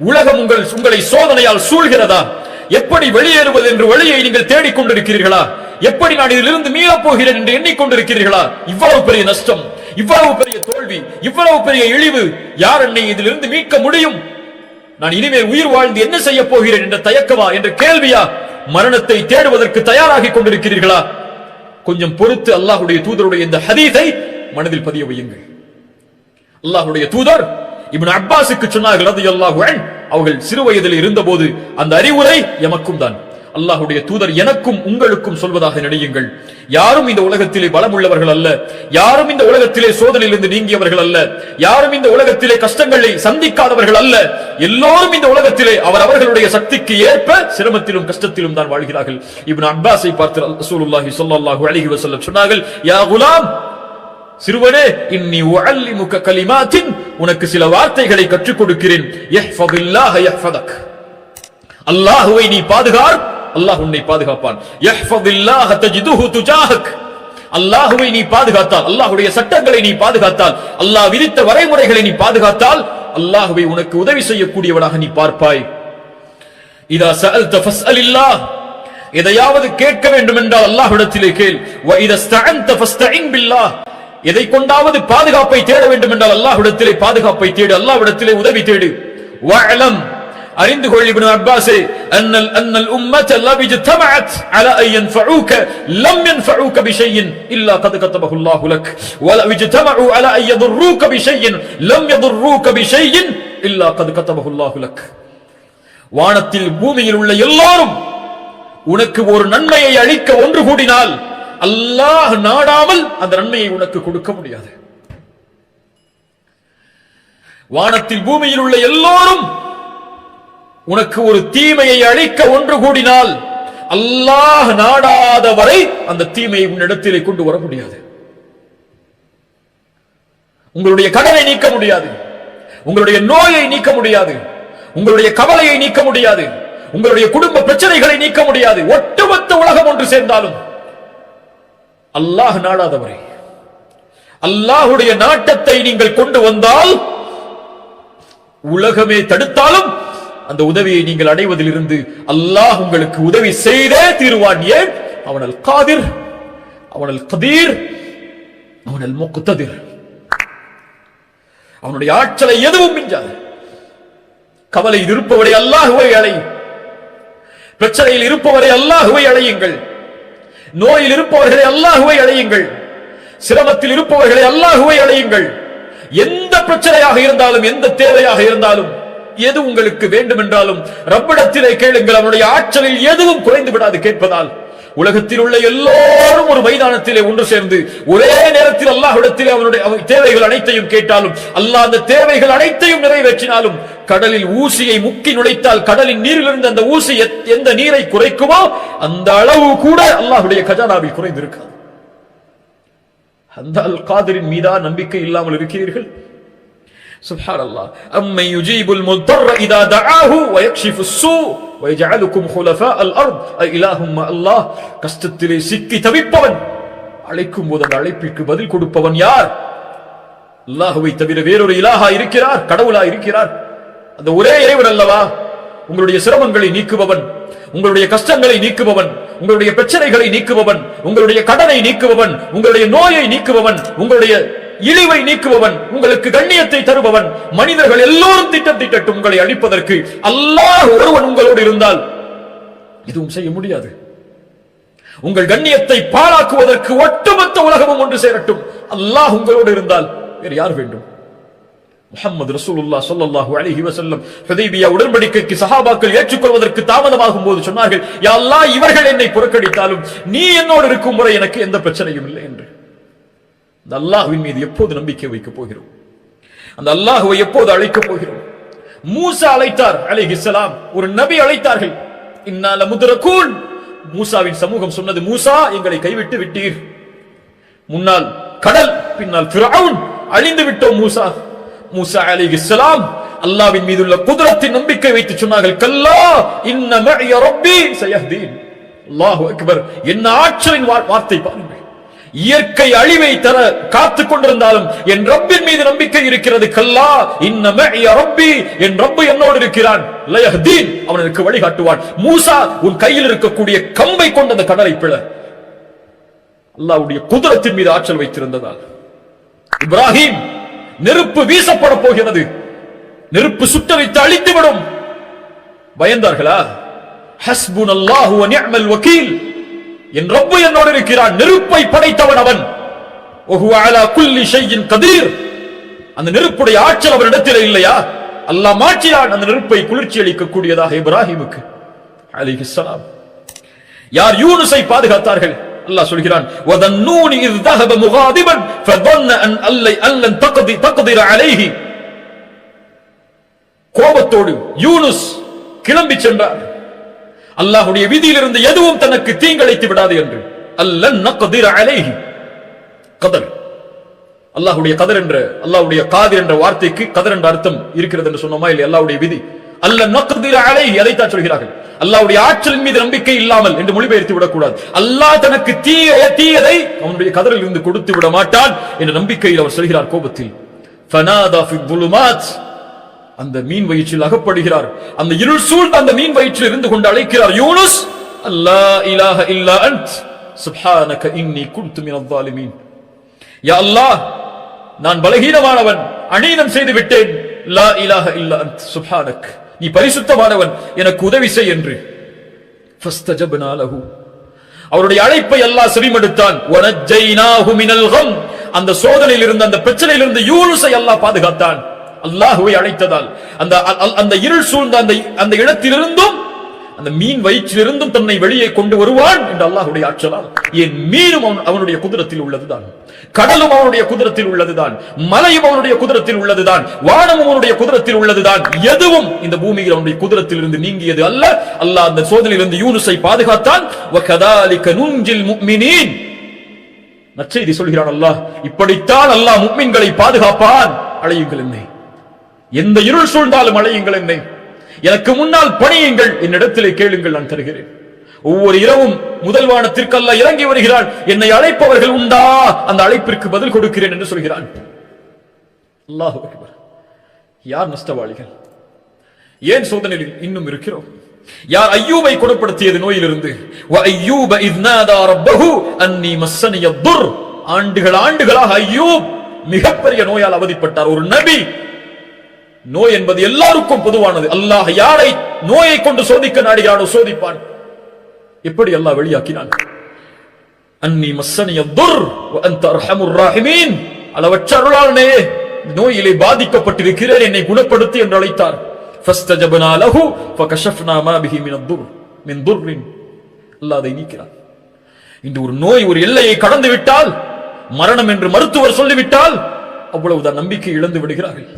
உலகம் உங்கள் உங்களை சோதனையால் சூழ்கிறதா? எப்படி வெளியேறுவது என்று வழியை நீங்கள் தேடிக் கொண்டிருக்கிறீர்களா எப்படி நான் இதிலிருந்து மீளப் போகிறேன் என்று எண்ணிக்கொண்டிருக்கிறீர்களா? இவ்வளவு பெரிய நஷ்டம் இவ்வளவு பெரிய தோல்வி இவ்வளவு பெரிய இழிவு யார் என்னை இதிலிருந்து மீட்க முடியும்? நான் இனிமேல் உயிர் வாழ்ந்து என்ன செய்ய போகிறேன் என்ற தயக்கமா என்ற கேள்வியா மரணத்தை தேடுவதற்கு தயாராகி கொண்டிருக்கிறீர்களா? கொஞ்சம் பொறுத்து அல்லாஹுடைய தூதருடைய இந்த ஹதீதை மனதில் பதிய வையுங்கள். அல்லாஹுடைய தூதர் இப்னு அப்பாஸுக்கு சொன்னார்கள் அது அன்ஹு. அவர்கள் சிறு வயதில் இருந்தபோது அந்த அறிவுரை எமக்கும் தான். அல்லாஹுடைய தூதர் எனக்கும் உங்களுக்கும் சொல்வதாக நினையுங்கள். யாரும் இந்த உலகத்திலே பலம் உள்ளவர்கள் அல்ல. யாரும் இந்த உலகத்திலே சோதனையிலிருந்து நீங்கியவர்கள் அல்ல. யாரும் இந்த உலகத்திலே கஷ்டங்களை சந்திக்காதவர்கள் அல்ல. எல்லோரும் இந்த உலகத்திலே அவர் அவர்களுடைய சக்திக்கு ஏற்ப சிரமத்திலும் கஷ்டத்திலும் தான் வாழ்கிறார்கள். இப்னு அப்பாஸை பார்த்து ரசூலுல்லாஹி ஸல்லல்லாஹு அலைஹி வஸல்லம் சொன்னார்கள் யா குலாம் சிறுவனே இன்னி உஅல்லிமுக கலிமாத்தின் உனக்கு சில வார்த்தைகளை கற்றுக் கொடுக்கிறேன். அல்லாஹுவை நீ பாதுகார். அல்லாஹ் உன்னை பாதுகாப்பான். அல்லாஹுவை நீ பாதுகாத்தால் அல்லாஹுடைய சட்டங்களை நீ பாதுகாத்தால் அல்லாஹ் விதித்த வரைமுறைகளை நீ பாதுகாத்தால் அல்லாஹுவை உனக்கு உதவி செய்யக்கூடியவனாக நீ பார்ப்பாய். இதா சஅல்த ஃபஸ்அலில்லாஹ். எதையாவது கேட்க வேண்டும் என்றால் அல்லாஹ்விடத்திலே கேள். வ இதா ஃபஸ்தஇன் பில்லாஹ். எதை கொண்டாவது பாதுகாப்பை தேட வேண்டும் என்றால் அல்லாஹ்விடத்திலே பாதுகாப்பை தேடு அல்லாஹ்விடத்திலே உதவி தேடு. வஅலம் அறிந்து கொள் இப்னு அப்பாஸே அன்னல் அன்னல் உம்மத் லவ் இஜ்தமஅத் அலா அன் யன்ஃபஉக லம் யன்ஃபஉக பிஷைஇன் இல்லா கத் கதபஹு அல்லாஹ் லக். வலா இஜ்தமஉ அலா அன் யதுர்ரூக பிஷைஇன் லம் யதுர்ரூக பிஷைஇன் இல்லா கத் கதபஹு அல்லாஹ் லக். வானத்தில் பூமியில் உள்ள எல்லாரும் உனக்கு ஒரு நன்மையை அளிக்க ஒன்று கூடினால் அல்லாஹ் நாடாமல் அந்த நன்மையை உனக்கு கொடுக்க முடியாது. வானத்தில் பூமியில் உள்ள எல்லோரும் உனக்கு ஒரு தீமையை அழிக்க ஒன்று கூடினால் அல்லாஹ் நாடாத வரை அந்த தீமையை உன்னிடத்திலே கொண்டு வர முடியாது. உங்களுடைய கடனை நீக்க முடியாது. உங்களுடைய நோயை நீக்க முடியாது. உங்களுடைய கவலையை நீக்க முடியாது. உங்களுடைய குடும்ப பிரச்சனைகளை நீக்க முடியாது. ஒட்டுமொத்த உலகம் ஒன்று சேர்ந்தாலும் அல்லாஹ் நாடாதவரை. அல்லாஹுடைய நாட்டத்தை நீங்கள் கொண்டு வந்தால் உலகமே தடுத்தாலும் அந்த உதவியை நீங்கள் அடைவதில் இருந்து அல்லாஹ் உங்களுக்கு உதவி செய்தே தீருவான் ஏன்? அவனல் காதிர் அவனல் கதீர் அவனல் முக்குத்ததிர் அவனுடைய ஆற்றலை எதுவும் மிஞ்சாது. கவலையில் இருப்பவரை அல்லாஹுவை அலை பிரச்சனையில் இருப்பவரை அல்லாஹுவை அழையுங்கள். நோயில் இருப்பவர்களை அல்லாஹுவை அழையுங்கள் சிரமத்தில் இருப்பவர்களை அல்லாஹுவை அழையுங்கள் எந்த பிரச்சனையாக இருந்தாலும் எந்த தேவையாக இருந்தாலும் எது உங்களுக்கு வேண்டும் என்றாலும் ரப்பிடத்திலே கேளுங்கள் அவனுடைய ஆற்றலில் எதுவும் குறைந்து விடாது கேட்பதால். உலகத்தில் உள்ள எல்லோரும் ஒரு மைதானத்திலே ஒன்று சேர்ந்து ஒரே நேரத்தில் அல்லாஹ்விடத்திலே அவனுடைய தேவைகள் அனைத்தையும் கேட்டாலும் அல்லாஹ் அந்த தேவைகள் அனைத்தையும் நிறைவேற்றினாலும் கடலில் ஊசியை முக்கி நுழைத்தால் கடலின் நீரிலிருந்து அந்த ஊசி எத்- எந்த நீரை குறைக்குமோ அந்த அளவு கூட அல்லாஹுடைய கஜானாவில் குறைந்திருக்காது. அந்த அல் காதிரின் மீதா நம்பிக்கை இல்லாமல் இருக்கிறீர்கள்? سبحان الله أمن يجيب المضطر إذا دعاه ويكشف السوء ويجعلكم خلفاء الأرض أإله مع الله கஷ்டத்திலே சிக்கி தவிப்பவன் அழைக்கும் போது அந்த அழைப்பிற்கு பதில் கொடுப்பவன் யார் அல்லாஹுவை தவிர வேறொரு இலாஹா இருக்கிறார் கடவுளா இருக்கிறார் அந்த ஒரே இறைவன் அல்லவா உங்களுடைய சிரமங்களை நீக்குபவன் உங்களுடைய கஷ்டங்களை நீக்குபவன் உங்களுடைய பிரச்சனைகளை நீக்குபவன் உங்களுடைய கடனை நீக்குபவன் உங்களுடைய நோயை நீக்குபவன் உங்களுடைய இழிவை நீக்குபவன் உங்களுக்கு கண்ணியத்தை தருபவன் மனிதர்கள் எல்லோரும் திட்டம் திட்டட்டு உங்களை அழிப்பதற்கு அல்லாஹ் ஒருவன் உங்களோடு இருந்தால் எதுவும் செய்ய முடியாது. உங்கள் கண்ணியத்தை பாழாக்குவதற்கு ஒட்டுமொத்த உலகமும் ஒன்று சேரட்டும். அல்லாஹ் உங்களோடு இருந்தால் வேறு யார் வேண்டும்? முகமது ரசூலுல்லா சொல்லல்லாஹு அலிஹி வசல்லம் ஹுதைபியா உடன்படிக்கைக்கு சஹாபாக்கள் ஏற்றுக்கொள்வதற்கு தாமதமாகும் போது சொன்னார்கள் யா இவர்கள் என்னை புறக்கணித்தாலும் நீ என்னோடு இருக்கும் முறை எனக்கு எந்த பிரச்சனையும் இல்லை என்று. அந்த அல்லாஹுவின் மீது எப்போது நம்பிக்கை வைக்கப் போகிறோம்? அந்த அல்லாஹுவை எப்போது அழைக்கப் போகிறோம்? மூசா அழைத்தார் அலைஹிஸ்ஸலாம் ஒரு நபி அழைத்தார்கள். இன்னால முதுரகூன் மூசாவின் சமூகம் சொன்னது மூசா எங்களை கைவிட்டு விட்டீர். முன்னால் கடல் பின்னால் ஃபிரௌன் அழிந்து விட்டோம் மூசா? மூசா அலைஹிஸ்ஸலாம் அல்லாஹ்வின் மீதுள்ள குதிரத்தின் நம்பிக்கை வைத்து சொன்னார்கள். கல்லா இன்ன மஇய ரப்பி சயஹ்தீன். அல்லாஹு அக்பர் என்ன ஆற்றலின் வா- வார்த்தை பாருங்கள். இயற்கை அழிவை தர காத்துக் கொண்டிருந்தாலும் என் ரப்பின் மீது நம்பிக்கை இருக்கிறது. கல்லா இன்னமே ரப்பி என் ரப்பு என்னோடு இருக்கிறான். லயஹ்தீன் அவனுக்கு வழிகாட்டுவான். மூசா உன் கையில் இருக்கக்கூடிய கம்பை கொண்ட அந்த கடலை பிழ. அல்லாவுடைய குதிரத்தின் மீது ஆற்றல் வைத்திருந்ததால். இப்ராஹிம் நெருப்பு வீசப்பட போகிறது. நெருப்பு சுட்டரித்து அழித்துவிடும். பயந்தார்களா? ஹஸ்புன் அல்லாஹு வகீல் வக்கீல். என் ரப்பு என்னோடு இருக்கிறான். நெருப்பை படைத்தவன் அவன். கதிர். அந்த நெருப்புடைய ஆற்றல் அவரிடத்தில் இல்லையா? அல்லாஹ் மாற்றினான். அந்த நெருப்பை குளிர்ச்சி அளிக்கக்கூடியதாக இப்ராஹிமுக்கு அலிஹிஸ்லாம் யார் யூனுஸை பாதுகாத்தார்கள்? அல்லாஹ் சொல்கிறான் வதன்னூனி இஸ் தஹப முகாதிபன் ஃபதன்ன அன் அல்லை அல்லன் தக்தி தக்திர அலைஹி. கோபத்தோடு யூனுஸ் கிளம்பி சென்றார். அல்லாஹுடைய விதியிலிருந்து எதுவும் தனக்கு தீங்கழைத்து விடாது என்று. அல்ல கதிர் அலேஹி. கதர். அல்லாஹுடைய கதர் என்ற அல்லாஹுடைய காதிர் என்ற வார்த்தைக்கு கதர் என்ற அர்த்தம் இருக்கிறது என்று சொன்னோமா இல்லை அல்லாவுடைய விதி. அல்ல நொக்கதிர அலை அதைத்தான் சொல்கிறார்கள். அல்லாவுடைய ஆற்றல் மீது நம்பிக்கை இல்லாமல் என்று மொழிபெயர்த்து விடக்கூடாது. அல்லாஹ் தனக்கு தீய தீயதை அவனுடைய கதரில் இருந்து கொடுத்து விட மாட்டான் என்ற நம்பிக்கையில் அவர் சொல்கிறார் கோபத்தில். அந்த மீன் வயிற்றில் அகப்படுகிறார். அந்த இருள் சூழ்ந்த அந்த மீன் வயிற்றில் இருந்து கொண்டு அழைக்கிறார். யூனுஸ் அல்லா இலாக இல்லா அன்த். சுப்ஹானக இன்னி குன்து மின் அவ்வாலிமீன் யா அல்லாஹ் நான் பலகீனமானவன் அநீதம் செய்து விட்டேன். லா இலாக இல்லா அன்த். சுபானக் நீ பரிசுத்தமானவன் எனக்கு உதவி செய் என்று. ஃபஸ்தஜப்னா லஹு. அவருடைய அழைப்பை அல்லாஹ் செவிமடுத்தான். வனஜைனாஹு மினல் கம். அந்த சோதனையிலிருந்து அந்த பிரச்சனையிலிருந்து யூனுஸை அல்லாஹ் பாதுகாத்தான். அல்லாஹுவை அழைத்ததால் அந்த அந்த இருள் சூழ்ந்த அந்த அந்த இடத்திலிருந்தும் அந்த மீன் வயிற்றிலிருந்தும் தன்னை வெளியே கொண்டு வருவான் என்று அல்லாஹுடைய ஆற்றலால். என் மீனும் அவன் அவனுடைய குதிரத்தில் உள்ளதுதான். கடலும் அவனுடைய குதிரத்தில் உள்ளதுதான். மலையும் அவனுடைய குதிரத்தில் உள்ளதுதான். வானமும் அவனுடைய குதிரத்தில் உள்ளதுதான். எதுவும் இந்த பூமியில் அவனுடைய குதிரத்தில் இருந்து நீங்கியது அல்ல. அல்லாஹ் அந்த சோதனையிலிருந்து யூனுஸை பாதுகாத்தான். நற்செய்தி சொல்கிறான் அல்லாஹ். இப்படித்தான் அல்லாஹ் முக்மின்களை பாதுகாப்பான். அழையுங்கள் என்னை. எந்த இருள் சூழ்ந்தாலும் அழையுங்கள் என்னை. எனக்கு முன்னால் பணியுங்கள் என்னிடத்திலே கேளுங்கள் நான் தருகிறேன். ஒவ்வொரு இரவும் முதல் வானத்திற்கு இறங்கி வருகிறான் என்னை அழைப்பவர்கள் உண்டா? அந்த அழைப்பிற்கு பதில் கொடுக்கிறேன் என்று சொல்கிறான். அல்லாஹ் யார் நஷ்டவாளிகள்? ஏன் சோதனையில் இன்னும் இருக்கிறோம்? யார் ஐயூபை குணப்படுத்தியது நோயிலிருந்து? ஆண்டுகள் ஆண்டுகளாக ஐயூப் மிகப்பெரிய நோயால் அவதிப்பட்டார். ஒரு நபி நோய் என்பது எல்லாருக்கும் பொதுவானது. அல்லாஹ் யாரை நோயை கொண்டு சோதிக்க நாடுகிறானோ சோதிப்பான். எப்படி அல்லாஹ் வெளியாக்கினான். அன்னி மஸ்ஸனிய துர் வ அன்த அர்ஹமுர் ராஹிமீன். அளவற்ற அருளாளனே நோயிலே பாதிக்கப்பட்டிருக்கிறேன் என்னை குணப்படுத்தி என்று அழைத்தார். ஃபஸ்தஜப்னா லஹு ஃபகஷஃப்னா மா பிஹி மின் துர். மின் துர்ரின். அல்லாஹ் அதை நீக்கிறான். இன்று ஒரு நோய் ஒரு எல்லையை கடந்து விட்டால் மரணம் என்று மருத்துவர் சொல்லிவிட்டால் அவ்வளவுதான் நம்பிக்கை இழந்து விடுகிறார்கள்.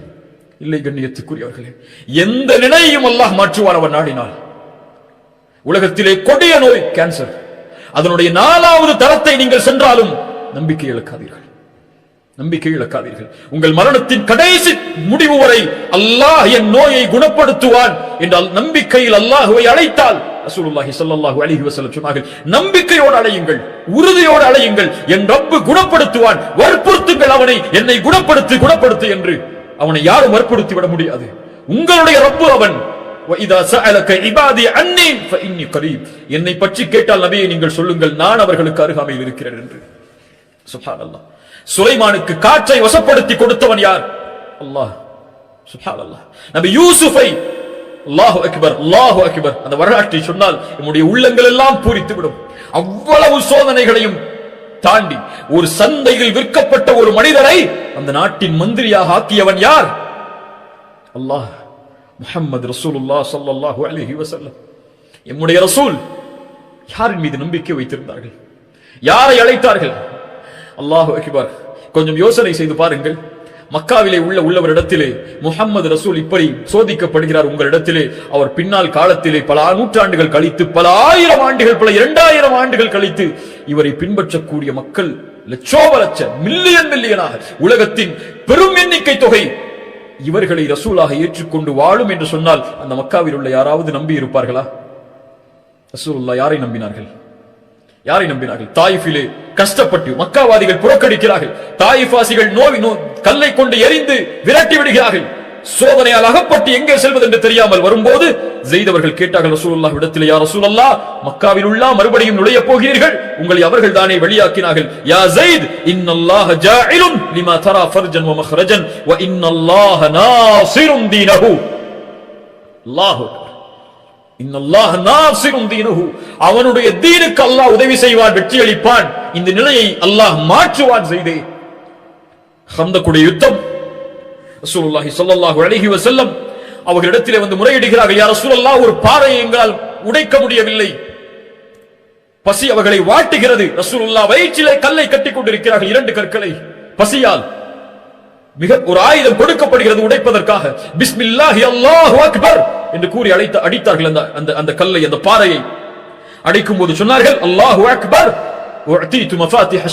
இல்லை கண்ணியத்துக்குரியவர்களே எந்த நிலையையும் அல்லாஹ் மாற்றுவான் அவன் நாடினால். உலகத்திலே கொடிய நோய் கேன்சர் அதனுடைய நாலாவது தரத்தை நீங்கள் சென்றாலும் நம்பிக்கை இழக்காதீர்கள். நம்பிக்கை இழக்காதீர்கள். உங்கள் மரணத்தின் கடைசி முடிவு வரை அல்லாஹ் என் நோயை குணப்படுத்துவான் என்றால் நம்பிக்கையில் அல்லாஹுவை அழைத்தால் ரசூலுல்லாஹி ஸல்லல்லாஹு அலைஹி வஸல்லம் சொன்னார்கள் நம்பிக்கையோடு அழையுங்கள் உறுதியோடு அழையுங்கள் என் ரப்பு குணப்படுத்துவான் வற்புறுத்துங்கள் அவனை என்னை குணப்படுத்து குணப்படுத்து என்று. அவனை யாரும் வற்புறுத்தி விட முடியாது. உங்களுடைய ரப்பு அவன். என்னை பற்றி கேட்டால் நபியை நீங்கள் சொல்லுங்கள் நான் அவர்களுக்கு அருகாமையில் இருக்கிறேன் என்று. சுஹான் அல்லா சுலைமானுக்கு காற்றை வசப்படுத்தி கொடுத்தவன் யார்? அல்லாஹ். சுஹான் அல்லா நபி யூசுஃபை. அல்லாஹு அக்பர் அல்லாஹு அக்பர். அந்த வரலாற்றை சொன்னால் நம்முடைய உள்ளங்கள் எல்லாம் பூரித்து விடும். அவ்வளவு சோதனைகளையும் தாண்டி ஒரு சந்தையில் விற்கப்பட்ட ஒரு மனிதரை அந்த நாட்டின் மந்திரியாக ஆக்கியவன் யார்? அல்லாஹ் முஹம்மது ரசூலுல்லா ஸல்லல்லாஹு அலைஹி வசல்லம் எம்முடைய ரசூல் யாரின் மீது நம்பிக்கை வைத்திருந்தார்கள்? யாரை அழைத்தார்கள்? அல்லாஹு அகிபார் கொஞ்சம் யோசனை செய்து பாருங்கள். மக்காவிலே உள்ள உள்ளவரிடத்திலே முகமது ரசூல் இப்படி சோதிக்கப்படுகிறார் உங்களிடத்திலே. அவர் பின்னால் காலத்திலே பல நூற்றாண்டுகள் கழித்து பல ஆயிரம் ஆண்டுகள் பல இரண்டாயிரம் ஆண்டுகள் கழித்து இவரை பின்பற்றக்கூடிய மக்கள் லட்சோப லட்ச மில்லியன் மில்லியனாக உலகத்தின் பெரும் எண்ணிக்கை தொகை இவர்களை ரசூலாக ஏற்றுக்கொண்டு வாழும் என்று சொன்னால் அந்த மக்காவில் உள்ள யாராவது நம்பி இருப்பார்களா? ரசூல் யாரை நம்பினார்கள்? யாரை நம்பினார்கள்? தாயிஃபிலே கஷ்டப்பட்டு மக்காவாதிகள் புறக்கணிக்கிறார்கள். தாயிஃபாசிகள் நோவி நோ கல்லை கொண்டு எரிந்து விரட்டி விடுகிறார்கள். சோதனையால் அகப்பட்டு எங்கே செல்வது என்று தெரியாமல் வரும்போது செய்தவர்கள் கேட்டார்கள் ரசூலுல்லாஹ் விடத்திலே யார் ரசூலல்லாஹ் மக்காவில் உள்ள மறுபடியும் நுழைய போகிறீர்கள். உங்களை அவர்கள் தானே வெளியாக்கினார்கள். யா ஜெயித் இன்னல்லாஹ ஜாயிலும் லிமா தரா ஃபர்ஜன் வ மஹ்ரஜன் வ இன்னல்லாஹ நாசிரும் தீனஹு. அல்லாஹ் அக்பர். இன்னல்லாஹ நாசிரும் தீனஹு. அவனுடைய தீனுக்கு அல்லாஹ் உதவி செய்வான் வெற்றி அளிப்பான் இந்த நிலையை அல்லாஹ் மாற்றுவான் செய்தே. ஹந்தக்குடைய யுத்தம். ரசூலுல்லாஹி ஸல்லல்லாஹு அலைஹி வஸல்லம் அவர்களிடத்திலே வந்து முறையிடுகிறார்கள் யா ரசூலல்லாஹ் ஒரு பாறையை எங்களால் உடைக்க முடியவில்லை. பசி அவர்களை வாட்டுகிறது. ரசூலுல்லாஹ் வயிற்றிலே கல்லை கட்டிக் கொண்டிருக்கிறார்கள் இரண்டு கற்களை. பசியால் மிக ஒரு ஆயுதம் கொடுக்கப்படுகிறது உடைப்பதற்காக. பிஸ்மில்லாஹி அல்லாஹு அக்பர் என்று கூறி அழைத்து அடித்தார்கள் அந்த அந்த அந்த கல்லை அந்த பாறையை. அடிக்கும் போது சொன்னார்கள் அல்லாஹு அக்பர்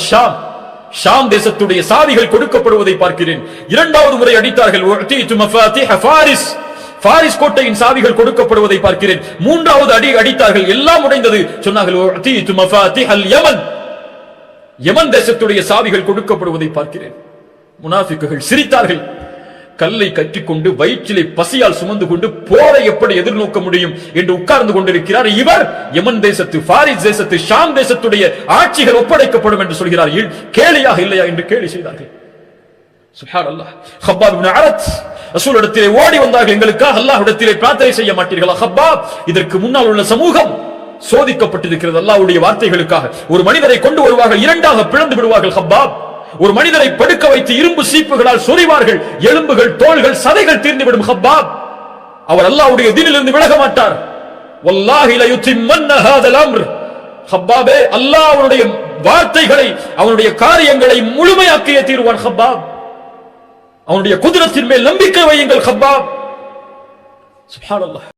ஷாம். ஷாம் தேசத்துடைய சாவிகள் கொடுக்கப்படுவதை பார்க்கிறேன். இரண்டாவது முறை அடித்தார்கள் உஅதீது மஃபாத்திஹ் ஃபாரிஸ். பாரிஸ் கோட்டையின் சாவிகள் கொடுக்கப்படுவதை பார்க்கிறேன். மூன்றாவது அடி அடித்தார்கள் எல்லாம் உடைந்தது. சொன்னார்கள் உஅதீது மஃபாத்திஹ் அல் யமன். யமன் தேசத்துடைய சாவிகள் கொடுக்கப்படுவதை பார்க்கிறேன். முனாஃபிக்குகள் சிரித்தார்கள். கல்லை கட்டிக்கொண்டு வயிற்றிலே பசியால் சுமந்து கொண்டு போரை எப்படி எதிர்நோக்க முடியும் என்று உட்கார்ந்து கொண்டிருக்கிறார் இவர். யமன் தேசத்து பாரிஸ் தேசத்து ஷாம் தேசத்துடைய ஆட்சிகள் ஒப்படைக்கப்படும் என்று சொல்கிறார். இல்- கேலியாக இல்லையா என்று கேலி செய்தார்கள். சுப்ஹான் அல்லாஹ் ஹப்பாப் அரத் இடத்திலே ஓடி வந்தார்கள். எங்களுக்காக அல்லாஹ் இடத்திலே பிரார்த்தனை செய்ய மாட்டீர்களா. ஹப்பாப் இதற்கு முன்னால் உள்ள சமூகம் சோதிக்கப்பட்டிருக்கிறது. அல்லாஹ்வுடைய வார்த்தைகளுக்காக. ஒரு மனிதரை கொண்டு வருவார்கள் இரண்டாக பிளந்து விடுவார்கள். ஹப்பாப் ஒரு மனிதரை படுக்க வைத்து இரும்பு சீப்புகளால் சொறிவார்கள் எலும்புகள் தோள்கள் சதைகள் தீர்ந்துவிடும் ஹப்பாப். அவர் அல்லாவுடைய தீனிலிருந்து விலக மாட்டார். ஹப்பாபே அல்லாஹ் அவனுடைய வார்த்தைகளை அவனுடைய காரியங்களை முழுமையாக்கிய தீர்வான் ஹப்பாப். அவனுடைய குதிரத்தின் மேல் நம்பிக்கை வையுங்கள் ஹப்பாப். சுப்ஹானல்லாஹ்